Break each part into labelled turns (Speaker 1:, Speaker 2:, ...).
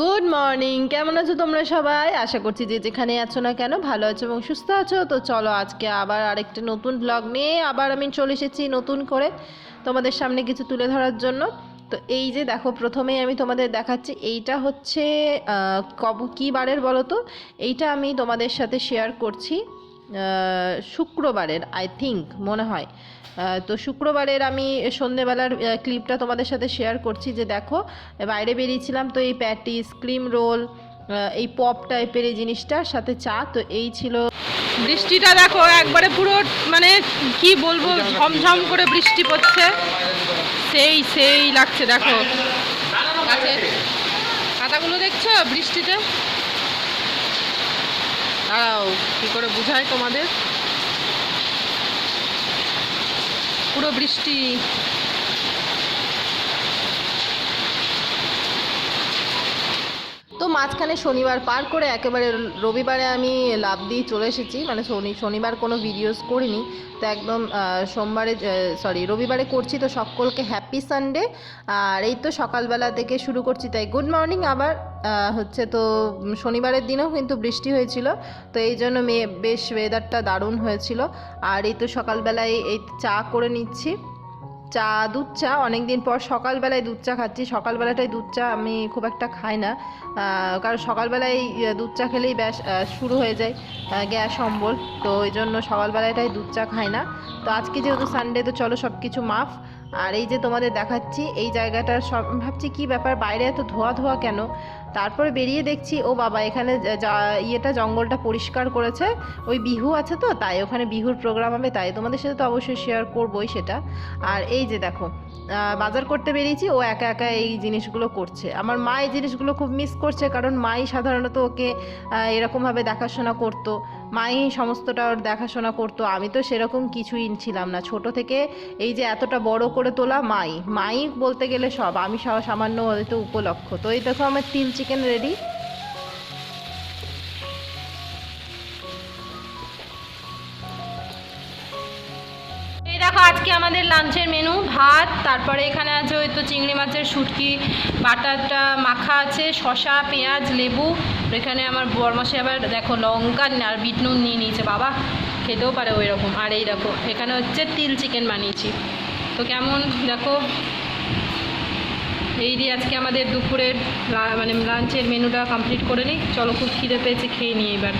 Speaker 1: Good morning কেমন আছো তোমরা সবাই? আশা করছি যে যেখানে আছো না কেন ভালো আছো এবং সুস্থ আছো। তো চলো আজকে আবার আরেকটা নতুন ব্লগ নিয়ে আবার আমি চলে এসেছি নতুন করে তোমাদের সামনে কিছু তুলে ধরার জন্য। তো এই যে দেখো, প্রথমেই আমি তোমাদের দেখাচ্ছি, এইটা হচ্ছে কব, কী বারের বলো তো? এইটা আমি তোমাদের সাথে শেয়ার করছি। শুক্রবারের আই থিঙ্ক মনে হয়। তো শুক্রবারের আমি সন্ধেবেলার ক্লিপটা তোমাদের সাথে শেয়ার করছি যে দেখো, বাইরে বেরিয়েছিলাম তো এই প্যাটিস ক্রিম রোল এই পপ টাইপের এই জিনিসটার সাথে চা, তো এই ছিল
Speaker 2: বৃষ্টিটা দেখো, একবারে পুরো মানে কি বলব, ঝমঝম করে বৃষ্টি পড়ছে। সেই সেই লাগছে, দেখো। পাতাগুলো দেখছ বৃষ্টিতে? দাঁড়াও কি করে বুঝায় তোমাদের? পুরো বৃষ্টি।
Speaker 1: মাঝখানে শনিবার পার করে একেবারে রবিবারে আমি লাভ দিয়ে চলে এসেছি। মানে শনি, শনিবার কোনো ভিডিওস করিনি। তো একদম সোমবারে সরি রবিবারে করছি তো সকলকে হ্যাপি সানডে আর এই তো সকালবেলা থেকে শুরু করছি, তাই গুড মর্নিং আবার হচ্ছে তো শনিবারের দিনেও কিন্তু বৃষ্টি হয়েছিল। তো এই জন্য মেয়ে বেশ ওয়েদারটা দারুণ হয়েছিল। আর এই তো সকালবেলায় এই চা করে নিচ্ছি। চা, দুধ চা, অনেকদিন পর সকালবেলায় দুধ চা খাচ্ছি। সকালবেলাটাই দুধ চা আমি খুব একটা খাই না। কারণ সকালবেলায় দুধ চা খেলেই ব্যাস শুরু হয়ে যায় গ্যাস, অম্বল। তো ওই জন্য সকালবেলাটাই দুধ চা খাই না। তো আজকে যেহেতু সানডে তো চলো সব কিছু মাফ। আর এই যে তোমাদের দেখাচ্ছি, এই জায়গাটার সব ভাবছি কী ব্যাপার, বাইরে এত ধোয়া ধোয়া কেন? তারপরে বেরিয়ে দেখছি, ও বাবা, এখানে ইয়েটা, জঙ্গলটা পরিষ্কার করেছে। ওই বিহু আছে তো, তাই ওখানে বিহুর প্রোগ্রাম হবে, তাই তোমাদের সাথে তো অবশ্যই শেয়ার করবোই সেটা। আর এই যে দেখো বাজার করতে বেরিয়েছি, ও একা একা এই জিনিসগুলো করছে। আমার মা এই জিনিসগুলো খুব মিস করছে, কারণ মাই সাধারণত ওকে এরকমভাবে দেখাশোনা করতো। মাই সমস্তটা ওর দেখাশোনা করতো, আমি তো সেরকম কিছুই ছিলাম না। ছোট থেকে এই যে এতটা বড় করে তোলা মাই মাই বলতে গেলে সব, আমি সামান্য হয়তো উপলক্ষ। তো এই দেখো আমার তিল চিকেন রেডি
Speaker 2: আমাদের লাঞ্চের মেনু ভাত, তারপরে এখানে আছে ওই তো চিংড়ি মাছের শুটকি, বাটারটা মাখা আছে শশা পেঁয়াজ, লেবু, এখানে আমার বরমাসে আবার দেখো লঙ্কা আর বিট নুন নিয়ে নিয়েছে, বাবা, খেতেও পারে ওই রকম আর এই দেখো, এখানে হচ্ছে তিল চিকেন বানিয়েছি। তো কেমন? দেখো। এই দিয়ে আজকে আমাদের দুপুরের মানে লাঞ্চের মেনুটা কমপ্লিট করে নিই। চলো খুব খিদে পেয়েছে, খেয়ে নিই এবার।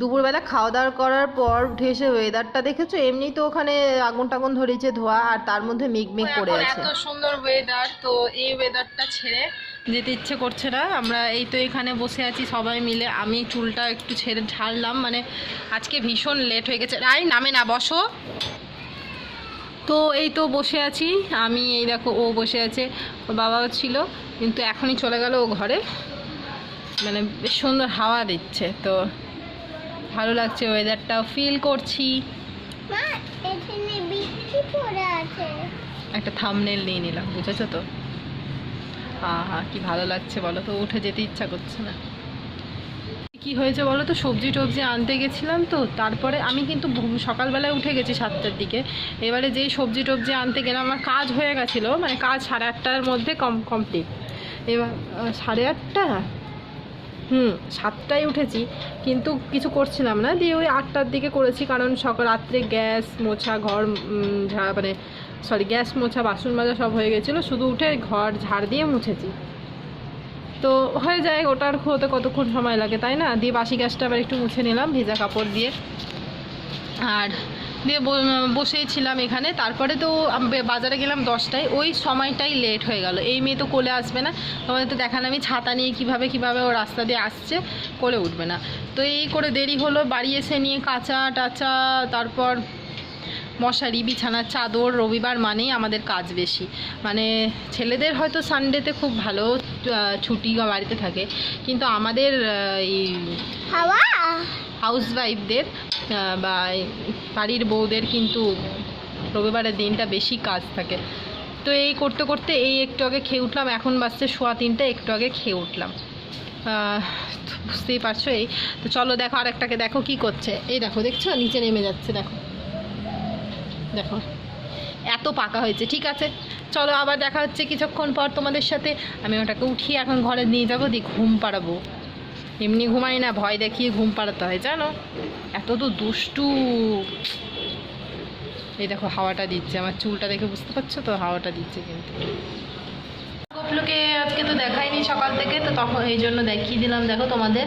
Speaker 1: দুপুরবেলা খাওয়া দাওয়া করার পর উঠে এসে ওয়েদারটা দেখেছ? এমনি তো ওখানে আগুন টাগুন ধরেছে ধোয়া আর তার মধ্যে মেঘ করে
Speaker 2: এখন
Speaker 1: আছে।
Speaker 2: এত সুন্দর ওয়েদার তো এই ওয়েদারটা ছেড়ে যেতে ইচ্ছে করছে না। আমরা এই তো এখানে বসে আছি সবাই মিলে। আমি চুলটা একটু ছেড়ে ঝাড়লাম মানে আজকে ভীষণ লেট হয়ে গেছে। আই নামে না বসো। তো এই তো বসে আছি। আমি এই দেখো ও বসে আছে ওর বাবাও ছিল কিন্তু এখনই চলে গেল ও ঘরে। মানে বেশ সুন্দর হাওয়া দিচ্ছে তো ভালো লাগছে ওয়েদারটাও ফিল করছি। একটা থামনেল নিয়ে নিলাম বুঝেছ তো? হা কি ভালো লাগছে বলো তো উঠে যেতে ইচ্ছা করছে না। কি হয়েছে বলো তো সবজি টবজি আনতে গেছিলাম তো তারপরে আমি কিন্তু সকালবেলায় উঠে গেছি সাতটার দিকে। এবারে যেই সবজি টবজি আনতে গেলাম আমার কাজ হয়ে গেছিল মানে কাজ সাড়ে আটটার মধ্যে কম কমপ্লিট এবার সাড়ে আটটা? হুম, সাতটায় উঠেছি, কিন্তু কিছু করছিলাম না। দিয়ে ওই আটটার দিকে করেছি, কারণ সকাল রাত্রে গ্যাস, মোছা, ঘর ঝাড় মানে সরি গ্যাস, মোছা, বাসন মাজা সব হয়ে গেছিল। শুধু উঠে ঘর ঝাড় দিয়ে মুছেছি। তো হয়ে যায় ওটার হতে কতক্ষণ সময় লাগে, তাই না? দিয়ে বাসি গ্যাসটা আবার একটু মুছে নিলাম, ভেজা কাপড় দিয়ে। আর দিয়ে ব- বসেই ছিলাম এখানে। তারপরে তো বাজারে গেলাম দশটায়। ওই সময়টাই লেট হয়ে গেল। এই মেয়ে তো কোলে আসবে না। তোমাদের তো দেখালাম আমি ছাতা নিয়ে কীভাবে কীভাবে ও রাস্তা দিয়ে আসছে, কোলে উঠবে না। তো এই করে দেরি হলো, বাড়ি এসে নিয়ে কাঁচা টাচা, তারপর মশারি বিছানার চাদর, রবিবার মানেই আমাদের কাজ বেশি। মানে ছেলেদের হয়তো সানডেতে খুব ভালো ছুটি বাড়িতে থাকে। কিন্তু আমাদের এই হাউসওয়াইফদের বা বাড়ির বউদের কিন্তু রবিবারের দিনটা বেশি কাজ থাকে। তো এই করতে করতে এই একটু আগে খেয়ে উঠলাম, এখন বাজছে সোয়া তিনটে, একটু আগে খেয়ে উঠলাম। বুঝতেই পারছ এই? তো চলো দেখো আর একটাকে দেখো কি করছে। এই দেখো, দেখছ? নিচে নেমে যাচ্ছে, দেখো। দেখো, এত পাকা হয়েছে, ঠিক আছে? চলো আবার দেখা হচ্ছে কিছুক্ষণ পর তোমাদের সাথে। আমি ওটাকে উঠিয়ে এখন ঘরে নিয়ে যাব, দিয়ে ঘুম পাড়াবো। এমনি ঘুমাই না, ভয় দেখিয়ে ঘুম পাড়াতে হয়, জানো? এত তো দুষ্টু। এই দেখো, হাওয়াটা দিচ্ছে। আমার চুলটা দেখে বুঝতে পারছ তো? হাওয়াটা দিচ্ছে কিন্তু। গোপলুকে আজকে তো দেখাইনি সকাল থেকে, তো তখন এই জন্য দেখিয়ে দিলাম, দেখো তোমাদের।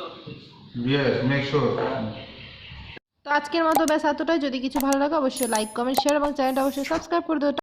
Speaker 1: তো আজকের মতো ব্যাস এতটাই। যদি কিছু ভালো লাগে, অবশ্যই লাইক কমেন্ট শেয়ার এবং চ্যানেলটা অবশ্যই সাবস্ক্রাইব করে দেবো